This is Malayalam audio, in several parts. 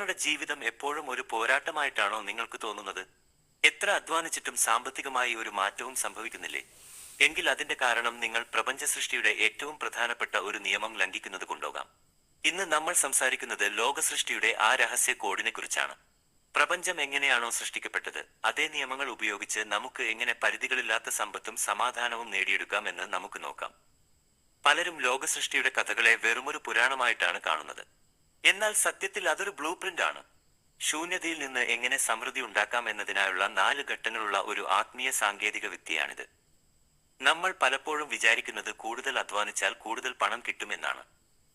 നിങ്ങളുടെ ജീവിതം എപ്പോഴും ഒരു പോരാട്ടമായിട്ടാണോ നിങ്ങൾക്ക് തോന്നുന്നത്? എത്ര അധ്വാനിച്ചിട്ടും സാമ്പത്തികമായി ഒരു മാറ്റവും സംഭവിക്കുന്നില്ലേ? എങ്കിൽ അതിന്റെ കാരണം നിങ്ങൾ പ്രപഞ്ച സൃഷ്ടിയുടെ ഏറ്റവും പ്രധാനപ്പെട്ട ഒരു നിയമം ലംഘിക്കുന്നത് കൊണ്ടോകാം. ഇന്ന് നമ്മൾ സംസാരിക്കുന്നത് ലോക സൃഷ്ടിയുടെ ആ രഹസ്യ കോഡിനെ കുറിച്ചാണ് പ്രപഞ്ചം എങ്ങനെയാണോ സൃഷ്ടിക്കപ്പെട്ടത് അതേ നിയമങ്ങൾ ഉപയോഗിച്ച് നമുക്ക് എങ്ങനെ പരിധികളില്ലാത്ത സമ്പത്തും സമാധാനവും നേടിയെടുക്കാം എന്ന് നമുക്ക് നോക്കാം. പലരും ലോക സൃഷ്ടിയുടെ കഥകളെ വെറുമൊരു പുരാണമായിട്ടാണ് കാണുന്നത്. എന്നാൽ സത്യത്തിൽ അതൊരു ബ്ലൂ ആണ്. ശൂന്യതയിൽ നിന്ന് എങ്ങനെ സമൃദ്ധി ഉണ്ടാക്കാം എന്നതിനായുള്ള നാല് ഘട്ടങ്ങളുള്ള ഒരു ആത്മീയ സാങ്കേതിക വിദ്യയാണിത്. നമ്മൾ പലപ്പോഴും വിചാരിക്കുന്നത് കൂടുതൽ അധ്വാനിച്ചാൽ കൂടുതൽ പണം കിട്ടുമെന്നാണ്.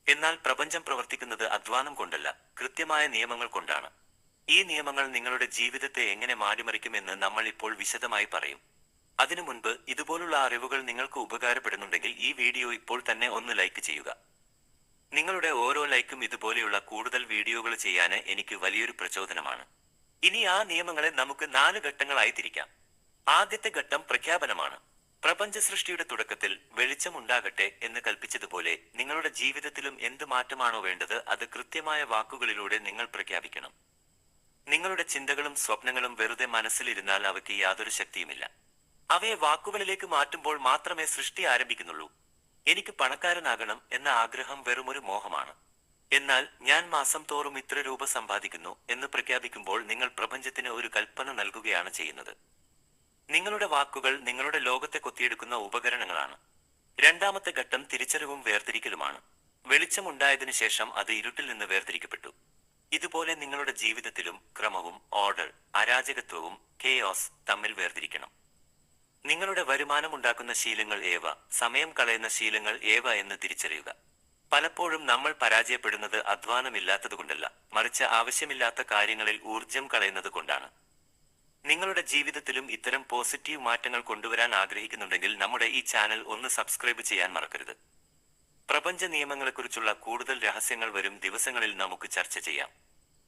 എന്നാൽ പ്രപഞ്ചം പ്രവർത്തിക്കുന്നത് അധ്വാനം കൊണ്ടല്ല കൃത്യമായ നിയമങ്ങൾ കൊണ്ടാണ്. ഈ നിയമങ്ങൾ നിങ്ങളുടെ ജീവിതത്തെ എങ്ങനെ മാറ്റിമറിക്കുമെന്ന് നമ്മൾ ഇപ്പോൾ വിശദമായി പറയും. അതിനു മുൻപ് ഇതുപോലുള്ള അറിവുകൾ നിങ്ങൾക്ക് ഉപകാരപ്പെടുന്നുണ്ടെങ്കിൽ ഈ വീഡിയോ ഇപ്പോൾ തന്നെ ഒന്ന് ലൈക്ക് ചെയ്യുക. നിങ്ങളുടെ ഓരോ ലൈക്കും ഇതുപോലെയുള്ള കൂടുതൽ വീഡിയോകൾ ചെയ്യാൻ എനിക്ക് വലിയൊരു പ്രചോദനമാണ്. ഇനി ആ നിയമങ്ങളെ നമുക്ക് നാല് ഘട്ടങ്ങളായി തിരിക്കാം. ആദ്യത്തെ ഘട്ടം പ്രഖ്യാപനമാണ്. പ്രപഞ്ച സൃഷ്ടിയുടെ തുടക്കത്തിൽ വെളിച്ചം വെളിച്ചമുണ്ടാകട്ടെ എന്ന് കൽപ്പിച്ചതുപോലെ നിങ്ങളുടെ ജീവിതത്തിലും എന്ത് മാറ്റമാണോ വേണ്ടത് അത് കൃത്യമായ വാക്കുകളിലൂടെ നിങ്ങൾ പ്രഖ്യാപിക്കണം. നിങ്ങളുടെ ചിന്തകളും സ്വപ്നങ്ങളും വെറുതെ മനസ്സിലിരുന്നാൽ അവയ്ക്ക് യാതൊരു ശക്തിയുമില്ല. അവയെ വാക്കുകളിലേക്ക് മാറ്റുമ്പോൾ മാത്രമേ സൃഷ്ടി ആരംഭിക്കുന്നുള്ളൂ. എനിക്ക് പണക്കാരനാകണം എന്ന ആഗ്രഹം വെറുമൊരു മോഹമാണ്. എന്നാൽ ഞാൻ മാസം തോറും ഇത്ര രൂപ സമ്പാദിക്കുന്നു എന്ന് പ്രഖ്യാപിക്കുമ്പോൾ നിങ്ങൾ പ്രപഞ്ചത്തിന് ഒരു കൽപ്പന നൽകുകയാണ് ചെയ്യുന്നത്. നിങ്ങളുടെ വാക്കുകൾ നിങ്ങളുടെ ലോകത്തെ കൊത്തിയെടുക്കുന്ന ഉപകരണങ്ങളാണ്. രണ്ടാമത്തെ ഘട്ടം തിരിച്ചറിവും വേർതിരിക്കലുമാണ്. വെളിച്ചമുണ്ടായതിനു ശേഷം അത് ഇരുട്ടിൽ നിന്ന് വേർതിരിക്കപ്പെട്ടു. ഇതുപോലെ നിങ്ങളുടെ ജീവിതത്തിലും ക്രമവും ഓർഡർ അരാജകത്വവും കെയോസ് തമ്മിൽ വേർതിരിക്കണം. നിങ്ങളുടെ വരുമാനം ഉണ്ടാക്കുന്ന ശീലങ്ങൾ ഏവ? സമയം കളയുന്ന ശീലങ്ങൾ ഏവ എന്ന് തിരിച്ചറിയുക. പലപ്പോഴും നമ്മൾ പരാജയപ്പെടുന്നത് അധ്വാനമില്ലാത്തതുകൊണ്ടല്ല മറിച്ച് ആവശ്യമില്ലാത്ത കാര്യങ്ങളിൽ ഊർജം കളയുന്നത് കൊണ്ടാണ്. നിങ്ങളുടെ ജീവിതത്തിലും ഇത്തരം പോസിറ്റീവ് മാറ്റങ്ങൾ കൊണ്ടുവരാൻ ആഗ്രഹിക്കുന്നുണ്ടെങ്കിൽ നമ്മുടെ ഈ ചാനൽ ഒന്ന് സബ്സ്ക്രൈബ് ചെയ്യാൻ മറക്കരുത്. പ്രപഞ്ച നിയമങ്ങളെക്കുറിച്ചുള്ള കൂടുതൽ രഹസ്യങ്ങൾ വരും ദിവസങ്ങളിൽ നമുക്ക് ചർച്ച ചെയ്യാം.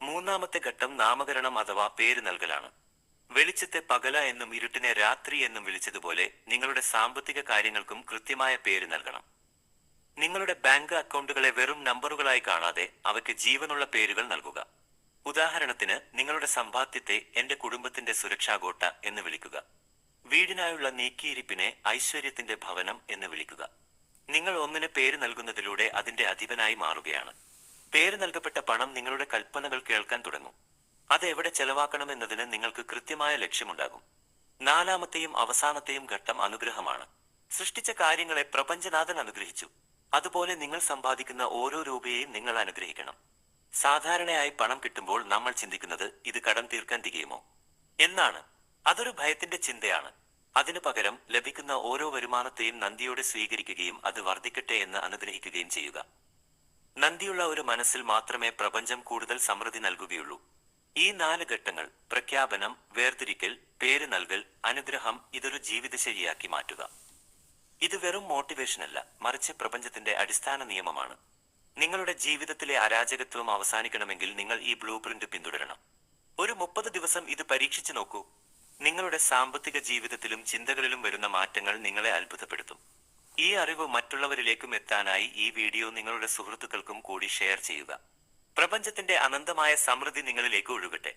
മൂന്നാമത്തെ ഘട്ടം നാമകരണം അഥവാ പേര് നൽകലാണ്. വെളിച്ചത്തെ പകല എന്നും ഇരുട്ടിനെ രാത്രി എന്നും വിളിച്ചതുപോലെ നിങ്ങളുടെ സാമ്പത്തിക കാര്യങ്ങൾക്കും കൃത്യമായ പേര് നൽകണം. നിങ്ങളുടെ ബാങ്ക് അക്കൗണ്ടുകളെ വെറും നമ്പറുകളായി കാണാതെ അവയ്ക്ക് ജീവനുള്ള പേരുകൾ നൽകുക. ഉദാഹരണത്തിന് നിങ്ങളുടെ സമ്പാദ്യത്തെ എന്റെ കുടുംബത്തിന്റെ സുരക്ഷാകോട്ട എന്ന് വിളിക്കുക. വീടിനായുള്ള നീക്കിയിരിപ്പിനെ ഐശ്വര്യത്തിന്റെ ഭവനം എന്ന് വിളിക്കുക. നിങ്ങൾ ഒന്നിന് പേര് നൽകുന്നതിലൂടെ അതിന്റെ അധിപനായി മാറുകയാണ്. പേര് നൽകപ്പെട്ട പണം നിങ്ങളുടെ കൽപ്പനകൾ കേൾക്കാൻ തുടങ്ങും. അത് എവിടെ ചെലവാക്കണമെന്നതിന് നിങ്ങൾക്ക് കൃത്യമായ ലക്ഷ്യമുണ്ടാകും. നാലാമത്തെയും അവസാനത്തെയും ഘട്ടം അനുഗ്രഹമാണ്. സൃഷ്ടിച്ച കാര്യങ്ങളെ പ്രപഞ്ചനാഥൻ അനുഗ്രഹിച്ചു. അതുപോലെ നിങ്ങൾ സമ്പാദിക്കുന്ന ഓരോ രൂപയെയും നിങ്ങൾ അനുഗ്രഹിക്കണം. സാധാരണയായി പണം കിട്ടുമ്പോൾ നമ്മൾ ചിന്തിക്കുന്നത് ഇത് കടം തീർക്കാൻ തികയുമോ? എന്നാണ്. അതൊരു ഭയത്തിന്റെ ചിന്തയാണ്. അതിനു പകരം ലഭിക്കുന്ന ഓരോ വരുമാനത്തെയും നന്ദിയോടെ സ്വീകരിക്കുകയും അത് വർദ്ധിക്കട്ടെ എന്ന് അനുഗ്രഹിക്കുകയും ചെയ്യുക. നന്ദിയുള്ള ഒരു മനസ്സിൽ മാത്രമേ പ്രപഞ്ചം കൂടുതൽ സമൃദ്ധി നൽകുകയുള്ളൂ. ഈ നാല് ഘട്ടങ്ങൾ പ്രഖ്യാപനം വേർതിരിക്കൽ പേര് നൽകൽ അനുഗ്രഹം ഇതൊരു ജീവിതശൈലിയാക്കി മാറ്റുക. ഇത് വെറും മോട്ടിവേഷൻ അല്ല മറിച്ച് പ്രപഞ്ചത്തിന്റെ അടിസ്ഥാന നിയമമാണ്. നിങ്ങളുടെ ജീവിതത്തിലെ അരാജകത്വം അവസാനിക്കണമെങ്കിൽ നിങ്ങൾ ഈ ബ്ലൂ പ്രിന്റ് പിന്തുടരണം. ഒരു മുപ്പത് ദിവസം ഇത് പരീക്ഷിച്ചു നോക്കൂ. നിങ്ങളുടെ സാമ്പത്തിക ജീവിതത്തിലും ചിന്തകളിലും വരുന്ന മാറ്റങ്ങൾ നിങ്ങളെ അത്ഭുതപ്പെടുത്തും. ഈ അറിവ് മറ്റുള്ളവരിലേക്കും എത്താനായി ഈ വീഡിയോ നിങ്ങളുടെ സുഹൃത്തുക്കൾക്കും കൂടി ഷെയർ ചെയ്യുക. പ്രപഞ്ചത്തിന്റെ അനന്തമായ സമൃദ്ധി നിങ്ങളിലേക്ക് ഒഴുകട്ടെ.